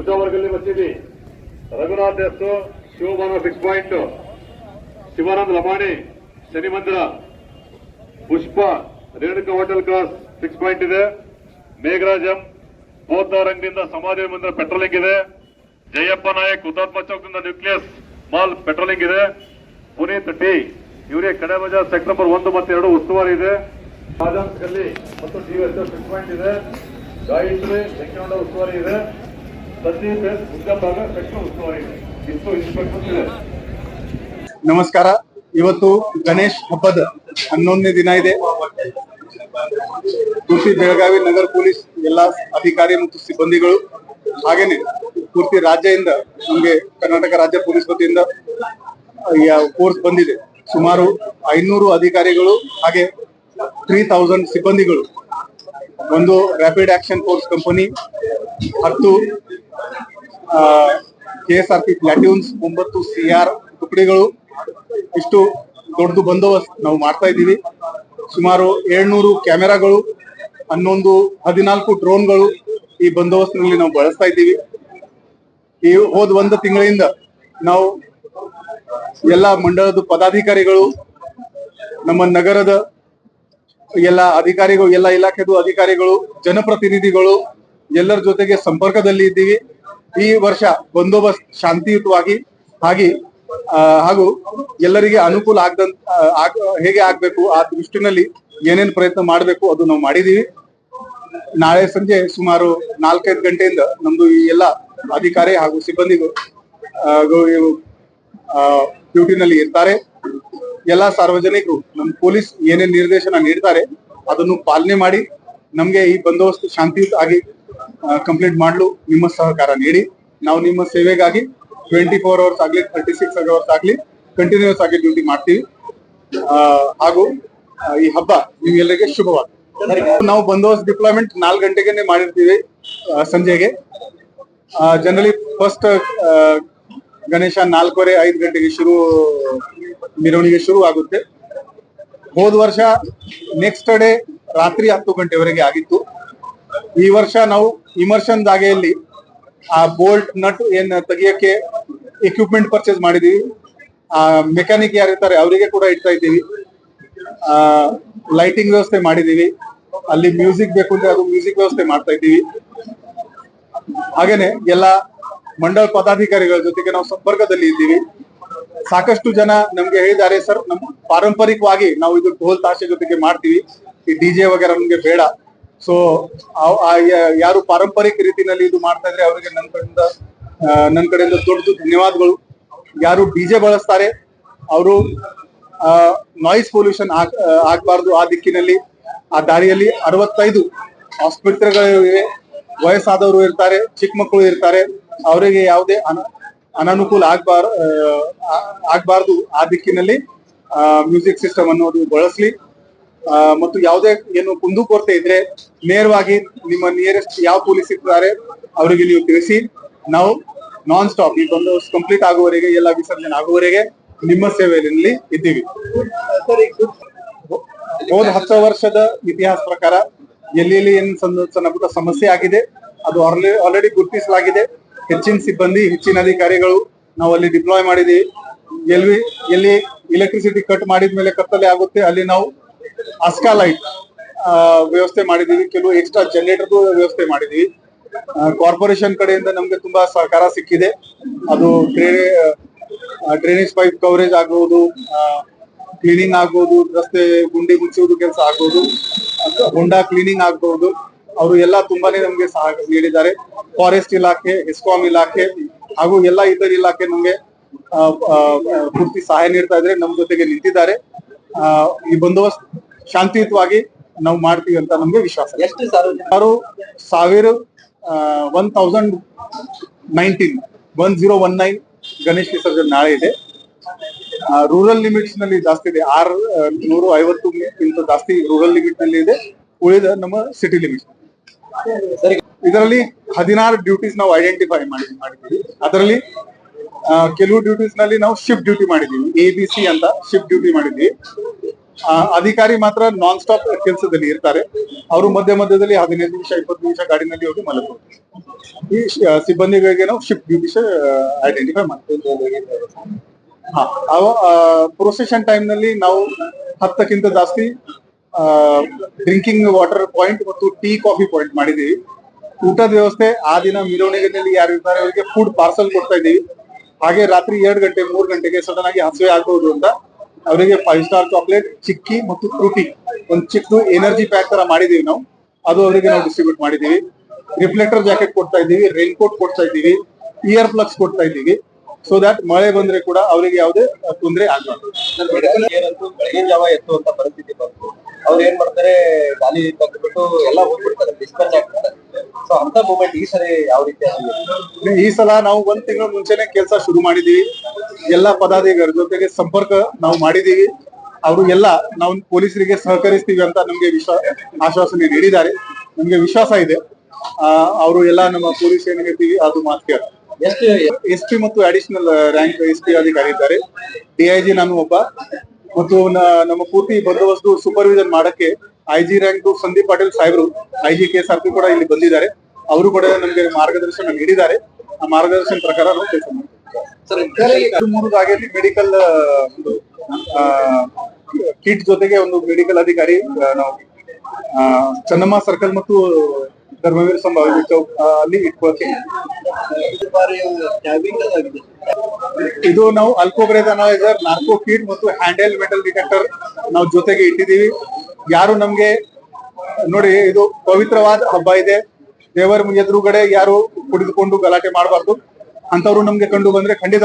ಉದ್ದವರ್ಗಲ್ಲಿ ಮಸೀದಿ ರಘುನಾಥ್ ಎಸ್ ಶಿವಮಾನ six point Shivanand Lamani Shani ಮಂದಿರ Pushpa, Renuka hotel cross six point ಇದೆ. ಮೇಘರಾಜಂ ಅಂಗಡಿಯಿಂದ ಸಮಾಧಿ ಮಂದಿರ ಪೆಟ್ರೋಲಿಂಗ್ ಇದೆ. ಜಯಪ್ಪ ನಾಯಕ್, ಹುತಾತ್ಮ ಚೌಕದಿಂದ ನ್ಯೂಕ್ಲಿಯಸ್ ಮಾಲ್ ಪೆಟ್ರೋಲಿಂಗ್ ಇದೆ. ಪುನೀತ್ ಟಿ, ಇವರೇ ಕಡೆ ಬಜಾರ್ ಸೆಕ್ಟರ್ ನಂಬರ್ ಒಂದು ಮತ್ತು ಎರಡು ಉಸ್ತುವಾರಿ ಇದೆ. ಮತ್ತು ಡಿ ಎಸ್ ಸಿಕ್ಸ್ ಪಾಯಿಂಟ್ ಇದೆ. ಗಾಯತ್ರಿ ಉಸ್ತುವಾರಿ ಇದೆ. ನಮಸ್ಕಾರ. ಇವತ್ತು ಗಣೇಶ್ ಹಬ್ಬದ ಹನ್ನೊಂದನೇ ದಿನ ಇದೆ. ಪೂರ್ತಿ ಬೆಳಗಾವಿ ನಗರ ಪೊಲೀಸ್ ಎಲ್ಲಾ ಅಧಿಕಾರಿ ಮತ್ತು ಸಿಬ್ಬಂದಿಗಳು ಹಾಗೇನೆ ಪೂರ್ತಿ ರಾಜ್ಯದಿಂದ, ನಮಗೆ ಕರ್ನಾಟಕ ರಾಜ್ಯ ಪೊಲೀಸ್ ವತಿಯಿಂದ ಕೋರ್ಸ್ ಬಂದಿದೆ. ಸುಮಾರು ಐನೂರು ಅಧಿಕಾರಿಗಳು ಹಾಗೆ ತ್ರೀ ಸಿಬ್ಬಂದಿಗಳು. ಒಂದು ರ್ಯಾಪಿಡ್ ಆಕ್ಷನ್ ಫೋರ್ಸ್ ಕಂಪನಿ ಹತ್ತು K S R P platoons ಒಂಬತ್ತು ಸಿ ಆರ್ ತುಕಡಿಗಳು ಇಷ್ಟು ದೊಡ್ಡದು ಬಂದೋಬಸ್ತ್ ನಾವು ಮಾಡ್ತಾ ಇದ್ದೀವಿ. ಸುಮಾರು ಏಳ್ನೂರು ಕ್ಯಾಮೆರಾಗಳು, ಹನ್ನೊಂದು, ಹದಿನಾಲ್ಕು ಡ್ರೋನ್ಗಳು ಈ ಬಂದೋಬಸ್ತ್ನಲ್ಲಿ ನಾವು ಬಳಸ್ತಾ ಇದ್ದೀವಿ. ಈ ಹೋದ ಒಂದು ತಿಂಗಳಿಂದ ನಾವು ಎಲ್ಲ ಮಂಡಳದ ಪದಾಧಿಕಾರಿಗಳು, ನಮ್ಮ ನಗರದ ಎಲ್ಲ ಅಧಿಕಾರಿಗಳು, ಎಲ್ಲ ಇಲಾಖೆದು ಅಧಿಕಾರಿಗಳು, ಜನಪ್ರತಿನಿಧಿಗಳು ಎಲ್ಲರ ಜೊತೆಗೆ ಸಂಪರ್ಕದಲ್ಲಿ ಇದ್ದೀವಿ. ಈ ವರ್ಷ ಬಂದೋಬಸ್ತ್ ಶಾಂತಿಯುತವಾಗಿ ಹಾಗೆ ಹಾಗೂ ಎಲ್ಲರಿಗೆ ಅನುಕೂಲ ಆಗದಂತ ಆಗ್ ಹೇಗೆ ಆಗ್ಬೇಕು ಆ ದೃಷ್ಟಿನಲ್ಲಿ ಏನೇನ್ ಪ್ರಯತ್ನ ಮಾಡಬೇಕು ಅದು ನಾವು ಮಾಡಿದೀವಿ ನಾಳೆ ಸಂಜೆ ಸುಮಾರು ನಾಲ್ಕೈದು ಗಂಟೆಯಿಂದ ನಮ್ದು ಈ ಎಲ್ಲ ಅಧಿಕಾರಿ ಹಾಗೂ ಆ, ಡ್ಯೂಟಿನಲ್ಲಿ ಇರ್ತಾರೆ. ಎಲ್ಲಾ ಸಾರ್ವಜನಿಕರು ನಮ್ಮ ಪೊಲೀಸ್ ಏನೇನ್ ನಿರ್ದೇಶನ ನೀಡ್ತಾರೆ ಅದನ್ನು ಪಾಲನೆ ಮಾಡಿ ನಮ್ಗೆ ಈ ಬಂದೋಬಸ್ತ್ ಶಾಂತಿಯುತ ಆಗಿ ಕಂಪ್ಲೀಟ್ ಮಾಡಲು. ನಿಮ್ಮ ಸಹಕಾರ ನೀಡಿ. ನಾವು ನಿಮ್ಮ ಸೇವೆಗಾಗಿ ಟ್ವೆಂಟಿ ಫೋರ್ ಅವರ್ಸ್ ಆಗಲಿ ಥರ್ಟಿ ಸಿಕ್ಸ್ ಅವರ್ಸ್ ಆಗ್ಲಿ ಕಂಟಿನ್ಯೂಸ್ ಆಗಿ ಡ್ಯೂಟಿ ಮಾಡ್ತೀವಿ. ಹಾಗೂ ಈ ಹಬ್ಬ ನಿಮ್ಗೆಲ್ಲರಿಗೆ ಶುಭವಾಗಲಿ ನಾವು ಬಂದೋಬಸ್ತ್ ಡಿಪ್ಲಾಯ್ಮೆಂಟ್ ನಾಲ್ಕು ಗಂಟೆಗೆ ಮಾಡಿರ್ತೀವಿ ಸಂಜೆಗೆ. ಜನರಲಿ ಫಸ್ಟ್ ಗಣೇಶ ನಾಲ್ಕೂವರೆ, ಐದು ಗಂಟೆಗೆ ಶುರು, ಮೆರವಣಿಗೆ ಶುರು ಆಗುತ್ತೆ. ಹೋದ ವರ್ಷ ನೆಕ್ಸ್ಟ್ ಡೇ ರಾತ್ರಿ ಹತ್ತು ಗಂಟೆವರೆಗೆ ಆಗಿತ್ತು. ಈ ವರ್ಷ ನಾವು ಇಮರ್ಷನ್ ಜಾಗೆಯಲ್ಲಿ ಆ ಬೋಲ್ಟ್ ನಟ್ ಏನ್ ತೆಗಿಯಕ್ಕೆ ಎಕ್ವಿಪ್ಮೆಂಟ್ ಪರ್ಚೇಸ್ ಮಾಡಿದೀವಿ. ಆ ಮೆಕ್ಯಾನಿಕ್ ಯಾರಿರ್ತಾರೆ ಅವರಿಗೆ ಕೂಡ ಇಡ್ತಾ ಇದ್ದೀವಿ. ಆ ಲೈಟಿಂಗ್ ವ್ಯವಸ್ಥೆ ಮಾಡಿದೀವಿ. ಅಲ್ಲಿ ಮ್ಯೂಸಿಕ್ ಬೇಕು ಅಂದ್ರೆ ಅದು ಮ್ಯೂಸಿಕ್ ವ್ಯವಸ್ಥೆ ಮಾಡ್ತಾ ಇದ್ದೀವಿ. ಹಾಗೇನೆ ಎಲ್ಲ ಮಂಡಲ್ ಪದಾಧಿಕಾರಿಗಳ ಜೊತೆಗೆ ನಾವು ಸಂಪರ್ಕದಲ್ಲಿ ಇದ್ದೀವಿ. ಸಾಕಷ್ಟು ಜನ ನಮ್ಗೆ ಹೇಳಿದ್ದಾರೆ, ಸರ್, ನಮ್ ಪಾರಂಪರಿಕವಾಗಿ ನಾವು ಇದು ಢೋಲ್ ತಾಶೆ ಜೊತೆಗೆ ಮಾಡ್ತೀವಿ. ಈ ಡಿಜೆ ವಗೇರ ನಮ್ಗೆ ಬೇಡ. ಸೊ ಯಾರು ಪಾರಂಪರಿಕ ರೀತಿನಲ್ಲಿ ಇದು ಮಾಡ್ತಾ ಇದ್ರೆ ಅವರಿಗೆ ನನ್ನ ಕಡೆಯಿಂದ ನನ್ನ ಕಡೆಯಿಂದ ದೊಡ್ಡದು ಧನ್ಯವಾದಗಳು. ಯಾರು ಡಿಜೆ ಬಳಸ್ತಾರೆ, ಅವರು ನಾಯ್ಸ್ ಪೊಲ್ಯೂಷನ್ ಆಗ್ಬಾರ್ದು ಆ ದಿಕ್ಕಿನಲ್ಲಿ. ಆ ದಾರಿಯಲ್ಲಿ ಅರವತ್ತೈದು ಆಸ್ಪತ್ರೆಗಳಿವೆ ವಯಸ್ಸಾದವರು ಇರ್ತಾರೆ, ಚಿಕ್ಕ ಮಕ್ಕಳು ಇರ್ತಾರೆ. ಅವರಿಗೆ ಯಾವುದೇ ಅನ, ಅನಾನುಕೂಲ ಆಗ್ಬಾರ್ ಆಗಬಾರ್ದು ಆ ದಿಕ್ಕಿನಲ್ಲಿ. ಮ್ಯೂಸಿಕ್ ಸಿಸ್ಟಮ್ ಅನ್ನೋದು ಬಳಸ್ಲಿ. ಮತ್ತು ಯಾವುದೇ ಏನು ಕುಂದುಕೊರತೆ ಇದ್ರೆ ನೇರವಾಗಿ ನಿಮ್ಮ ನಿಯರೆಸ್ಟ್ ಯಾವ ಪೊಲೀಸ್ ಇರ್ತಾರೆ, ಅವರಿಗೆ ನೀವು ತಿಳಿಸಿ. ನಾವು ನಾನ್ ಸ್ಟಾಪ್ ಈ ಬಂದು ಕಂಪ್ಲೀಟ್ ಆಗುವವರೆಗೆ, ಎಲ್ಲ ವಿಸರ್ಜನೆ ಆಗುವವರೆಗೆ ನಿಮ್ಮ ಸೇವೆಯಲ್ಲಿ ಇದ್ದೀವಿ. ಹೋದ ಹತ್ತು ವರ್ಷದ ಇತಿಹಾಸ ಪ್ರಕಾರ ಎಲ್ಲೆಲ್ಲಿ ಏನು ಸಣ್ಣ ಪುಟ್ಟ ಸಮಸ್ಯೆ ಆಗಿದೆ, ಅದು ಆಲ್ರೆಡಿ ಗುರುತಿಸಲಾಗಿದೆ. ಹೆಚ್ಚಿನ ಸಿಬ್ಬಂದಿ, ಹೆಚ್ಚಿನ ಅಧಿಕಾರಿಗಳು ನಾವು ಅಲ್ಲಿ ಡಿಪ್ಲಾಯ್ ಮಾಡಿದೀವಿ ಎಲ್ಲಿ ಎಲ್ಲಿ ಎಲೆಕ್ಟ್ರಿಸಿಟಿ ಕಟ್ ಮಾಡಿದ್ಮೇಲೆ ಕತ್ತಲೆ ಆಗುತ್ತೆ, ಅಲ್ಲಿ ನಾವು ಅಸ್ಕಾ ಲೈಟ್ ವ್ಯವಸ್ಥೆ ಮಾಡಿದೀವಿ ಕೆಲವು ಎಕ್ಸ್ಟ್ರಾ ಜನರೇಟರ್ ವ್ಯವಸ್ಥೆ ಮಾಡಿದೀವಿ ಕಾರ್ಪೊರೇಷನ್ ಕಡೆಯಿಂದ ನಮ್ಗೆ ತುಂಬಾ ಸಹಕಾರ ಸಿಕ್ಕಿದೆ. ಅದು ಡ್ರೈನೇಜ್ ಪೈಪ್ ಕವರೇಜ್ ಆಗುವುದು ಕ್ಲೀನಿಂಗ್ ಆಗುವುದು ರಸ್ತೆ ಗುಂಡಿ ಮುಚ್ಚುವುದು ಕೆಲಸ ಆಗುವುದು ಹೊಂಡಾ ಕ್ಲೀನಿಂಗ್ ಆಗ್ಬಹುದು ಅವರು ಎಲ್ಲ ತುಂಬಾನೇ ನಮ್ಗೆ ಸಹ ನೀಡಿದ್ದಾರೆ. ಫಾರೆಸ್ಟ್ ಇಲಾಖೆ ಎಸ್ಕಾಂ ಇಲಾಖೆ ಹಾಗೂ ಎಲ್ಲ ಇತರ ಇಲಾಖೆ ನಮ್ಗೆ ಪೂರ್ತಿ ಸಹಾಯ ನೀಡ್ತಾ ಇದ್ರೆ ನಮ್ ಜೊತೆಗೆ ನಿಂತಿದ್ದಾರೆ. ಈ ಬಂದೋಬಸ್ತ್ ಶಾಂತಿಯುತವಾಗಿ ನಾವು ಮಾಡ್ತೀವಿ ಅಂತ ನಮ್ಗೆ ವಿಶ್ವಾಸ ಸಾವಿರ one thousand nineteen one zero one nine Ganesh ವಿಸರ್ಜನೆ ನಾಳೆ ಇದೆ. ರೂರಲ್ ಲಿಮಿಟ್ಸ್ನಲ್ಲಿ ಜಾಸ್ತಿ ಇದೆ. ಆರ್ ನೂರು ಐವತ್ತು ಗಿಂತ ಜಾಸ್ತಿ ರೂರಲ್ ಲಿಮಿಟ್ನಲ್ಲಿ ಇದೆ. ಉಳಿದ ನಮ್ಮ ಸಿಟಿ ಲಿಮಿಟ್ ಇದರಲ್ಲಿ ಹದಿನಾರು ಡ್ಯೂಟೀಸ್ ನಾವು ಐಡೆಂಟಿಫೈ ಮಾಡಿ ಮಾಡಿದ್ದೀವಿ. ಅದರಲ್ಲಿ ಕೆಲವು ಡ್ಯೂಟೀಸ್ನಲ್ಲಿ ನಾವು ಶಿಫ್ಟ್ ಡ್ಯೂಟಿ ಮಾಡಿದ್ದೀವಿ. ಎ ಬಿ ಸಿ ಅಂತ ಶಿಫ್ಟ್ ಡ್ಯೂಟಿ ಮಾಡಿದ್ವಿ ಅಧಿಕಾರಿ ಮಾತ್ರ ನಾನ್ ಸ್ಟಾಪ್ ಕೆಲಸದಲ್ಲಿ ಇರ್ತಾರೆ. ಅವರು ಮಧ್ಯ ಮಧ್ಯದಲ್ಲಿ ಹದಿನೈದು ನಿಮಿಷ, ಇಪ್ಪತ್ತು ನಿಮಿಷ ಗಾಡಿನಲ್ಲಿ ಹೋಗಿ ಮಲಗಬಹುದು ಈ ಸಿಬ್ಬಂದಿಗಳಿಗೆ ನಾವು ಶಿಫ್ಟ್ ಡ್ಯೂಟಿಸ್ ಐಡೆಂಟಿಫೈ ಮಾಡ್ತೀವಿ. ಪ್ರೊಸೆಷನ್ ಟೈಮ್ನಲ್ಲಿ ನಾವು ಹತ್ತಕ್ಕಿಂತ ಜಾಸ್ತಿ ಡ್ರಿಂಕಿಂಗ್ ವಾಟರ್ ಪಾಯಿಂಟ್ ಮತ್ತು ಟೀ ಕಾಫಿ ಪಾಯಿಂಟ್ ಮಾಡಿದೀವಿ ಊಟದ ವ್ಯವಸ್ಥೆ, ಆ ದಿನ ಮೆರವಣಿಗೆಯಲ್ಲಿ ಯಾರು ಇರ್ತಾರೆ, ಅವರಿಗೆ ಫುಡ್ ಪಾರ್ಸಲ್ ಕೊಡ್ತಾ ಇದೀವಿ ಹಾಗೆ ರಾತ್ರಿ ಎರಡು ಗಂಟೆ, ಮೂರು ಗಂಟೆಗೆ ಸಡನ್ ಆಗಿ ಹಸಿವೆ ಆಗ್ಬಹುದು ಅಂತ ಅವರಿಗೆ ಫೈವ್ ಸ್ಟಾರ್ ಚಾಕ್ಲೇಟ್ ಚಿಕ್ಕಿ ಮತ್ತು ಫ್ರೂಟಿ ಒಂದು ಚಿಕ್ಕ ಎನರ್ಜಿ ಪ್ಯಾಕ್ ತರ ಮಾಡಿದೀವಿ ನಾವು. ಅದು ಅವರಿಗೆ ನಾವು ಡಿಸ್ಟ್ರಿಬ್ಯೂಟ್ ಮಾಡಿದೀವಿ. ರಿಫ್ಲೆಕ್ಟರ್ ಜಾಕೆಟ್ ಕೊಡ್ತಾ ಇದ್ದೀವಿ ರೈನ್ ಕೋಟ್ ಕೊಡ್ತಾ ಇದ್ದೀವಿ ಇಯರ್ ಪ್ಲಗ್ಸ್ ಕೊಡ್ತಾ ಇದ್ದೀವಿ. ಸೊ ದಟ್ ಮಳೆ ಬಂದ್ರೆ ಕೂಡ ಅವರಿಗೆ ಯಾವುದೇ ತೊಂದರೆ ಆಗಬಾರ್ದು ಮೆಡಿಕಲ್ ಏನಂತೂ ಬೆಳಗಿನ ಜಾವ ಎತ್ತುವಂತ ಪರಿಸ್ಥಿತಿ ಬಂತು. ಅವ್ರು ಏನ್ ಮಾಡ್ತಾರೆ ಗಾಲಿ ಬಿಟ್ಟು ಎಲ್ಲ ಹೋಗ್ಬಿಡ್ತಾರೆ ಡಿಸ್ಪೆನ್ಸ್ ಆಗ್ತಾರೆ ಸೊ ಅಂತ ಮೂಮೆಂಟ್ ಈ ಸರಿ ಯಾವ ರೀತಿ? ಈ ಸಲ ನಾವು ಒಂದ್ ತಿಂಗಳ ಮುಂಚೆನೆ ಕೆಲಸ ಶುರು ಮಾಡಿದೀವಿ. ಎಲ್ಲಾ ಪದಾಧಿಕಾರಿ ಜೊತೆಗೆ ಸಂಪರ್ಕ ನಾವು ಮಾಡಿದೀವಿ ಅವರು ಎಲ್ಲ ನಾವು ಪೊಲೀಸರಿಗೆ ಸಹಕರಿಸ್ತೀವಿ ಅಂತ ನಮ್ಗೆ ವಿಶ್ವಾಸ ಆಶ್ವಾಸನೆ ನೀಡಿದ್ದಾರೆ. ನಮ್ಗೆ ವಿಶ್ವಾಸ ಇದೆ. ಅವರು ಎಲ್ಲ ನಮ್ಮ ಪೊಲೀಸ್ ಏನಿಗೆ ಅದು ಮಾತು ಕೇಳ್ತಾರೆ ಎಸ್ ಪಿ ಮತ್ತು ಅಡಿಷನಲ್ ರ್ಯಾಂಕ್ ಎಸ್ ಪಿ ಅಧಿಕಾರಿ ಇದ್ದಾರೆ. ಡಿಐಜಿ ನಾನು ಒಬ್ಬ. ಮತ್ತು ನಮ್ಮ ಪೂರ್ತಿ ಬಂದೋಬಸ್ತು ಸೂಪರ್ವಿಷನ್ ಮಾಡಕ್ಕೆ I G rank Sandeep Patil ಸಾಹೇಬರು I G K S R P ಕೂಡ ಇಲ್ಲಿ ಬಂದಿದ್ದಾರೆ. ಅವರು ಕೂಡ ನಮಗೆ ಮಾರ್ಗದರ್ಶನ ನೀಡಿದ್ದಾರೆ. ಆ ಮಾರ್ಗದರ್ಶನ ಪ್ರಕಾರ ನಾವು ಕೆಲಸ ಮಾಡ್ತೀವಿ. ಜಾಗೆಯಲ್ಲಿ ಮೆಡಿಕಲ್ ಕಿಟ್ ಜೊತೆಗೆ ಒಂದು ಮೆಡಿಕಲ್ ಅಧಿಕಾರಿ ನಾವು ಚನ್ನಮ್ಮ ಸರ್ಕಲ್ ಮತ್ತು ಧರ್ಮವೀರ ಸಂಭಾವಿ ಚೌಕ್ ಅಲ್ಲಿ ಇಟ್ಕೊಳ್ತೀವಿ. ಇದು ನಾವು ಅಲ್ಕೋಬ್ರೇದ್ ಅನಲೈಸರ್ ನಾರ್ಕೋ ಕಿಟ್ ಮತ್ತು ಹ್ಯಾಂಡಲ್ ಮೆಟಲ್ ಡಿಟೆಕ್ಟರ್ ನಾವು ಜೊತೆಗೆ ಇಟ್ಟಿದ್ದೀವಿ. ಯಾರು ನಮ್ಗೆ ನೋಡಿ ಇದು ಪವಿತ್ರವಾದ ಹಬ್ಬ ಇದೆ. ದೇವರ ಎದುರುಗಡೆ ಯಾರು ಕುಡಿದುಕೊಂಡು ಗಲಾಟೆ ಮಾಡಬಾರ್ದು. ಅಂತವ್ರು ನಮ್ಗೆ ಕಂಡು ಬಂದ್ರೆ ಖಂಡಿತ